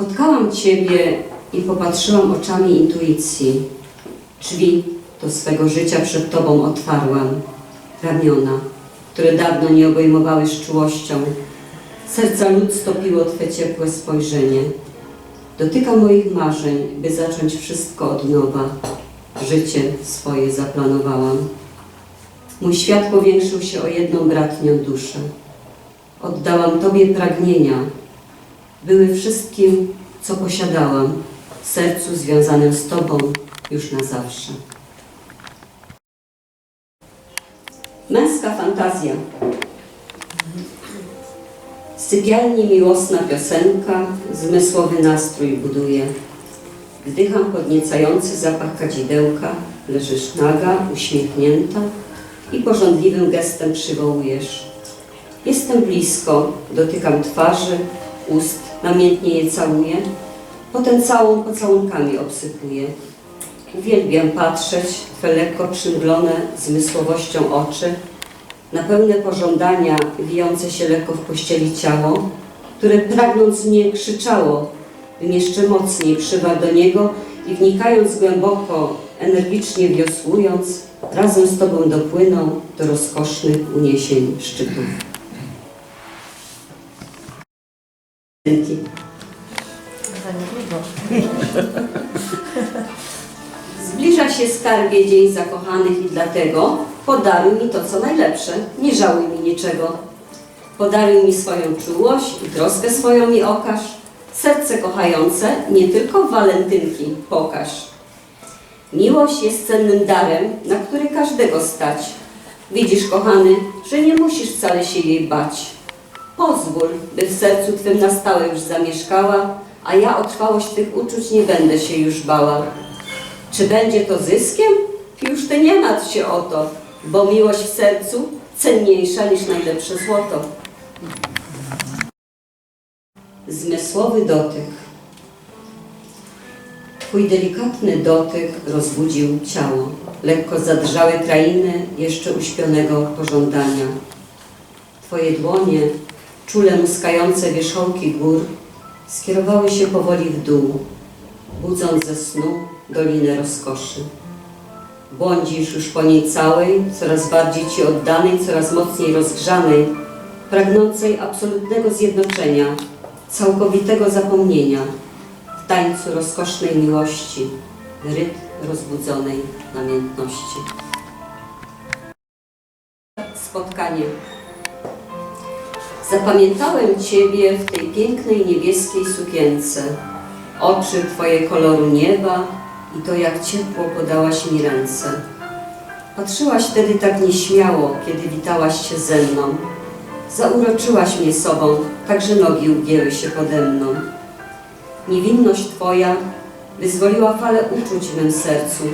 Spotkałam Ciebie i popatrzyłam oczami intuicji. Drzwi do swego życia przed Tobą otwarłam. Ramiona, które dawno nie obejmowały z czułością. Serca lud stopiło Twe ciepłe spojrzenie. Dotyka moich marzeń, by zacząć wszystko od nowa. Życie swoje zaplanowałam. Mój świat powiększył się o jedną bratnią duszę. Oddałam Tobie pragnienia. Były wszystkim, co posiadałam, w sercu związanym z Tobą już na zawsze. Męska fantazja. Sypialni miłosna piosenka, zmysłowy nastrój buduje. Wdycham podniecający zapach kadzidełka, leżysz naga, uśmiechnięta i porządliwym gestem przywołujesz. Jestem blisko, dotykam twarzy, ust, namiętnie je całuję, potem całą pocałunkami obsypuję. Uwielbiam patrzeć w Twe lekko przymglone zmysłowością oczy, na pełne pożądania wijące się lekko w pościeli ciało, które pragnąc mnie krzyczało, bym jeszcze mocniej przywarł do niego i wnikając głęboko, energicznie wiosłując, razem z Tobą dopłynął do rozkosznych uniesień szczytów. Dzięki. Za niedługo. Zbliża się skarbie dzień zakochanych i dlatego podaruj mi to, co najlepsze. Nie żałuj mi niczego. Podaruj mi swoją czułość i troskę swoją mi okaż. Serce kochające nie tylko walentynki pokaż. Miłość jest cennym darem, na który każdego stać. Widzisz, kochany, że nie musisz wcale się jej bać. Pozwól, by w sercu Twym na stałe już zamieszkała, a ja o trwałość tych uczuć nie będę się już bała. Czy będzie to zyskiem? Już Ty nie martw się o to, bo miłość w sercu cenniejsza niż najlepsze złoto. Zmysłowy dotyk. Twój delikatny dotyk rozbudził ciało. Lekko zadrżały krainy jeszcze uśpionego pożądania. Twoje dłonie, czule muskające wierzchołki gór, skierowały się powoli w dół, budząc ze snu dolinę rozkoszy. Błądzisz już po niej całej, coraz bardziej Ci oddanej, coraz mocniej rozgrzanej, pragnącej absolutnego zjednoczenia, całkowitego zapomnienia, w tańcu rozkosznej miłości, rytm rozbudzonej namiętności. Spotkanie. Zapamiętałem Ciebie w tej pięknej niebieskiej sukience, oczy Twoje koloru nieba i to jak ciepło podałaś mi ręce. Patrzyłaś wtedy tak nieśmiało, kiedy witałaś się ze mną. Zauroczyłaś mnie sobą, tak że nogi ugięły się pode mną. Niewinność Twoja wyzwoliła falę uczuć w mym sercu.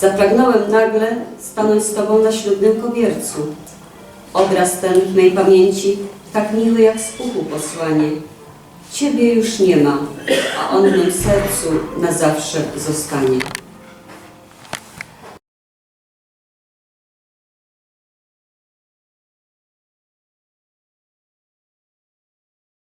Zapragnąłem nagle stanąć z Tobą na ślubnym kobiercu. Obraz ten w mej pamięci tak miły jak z puchu posłanie. Ciebie już nie ma, a on w mym sercu na zawsze zostanie.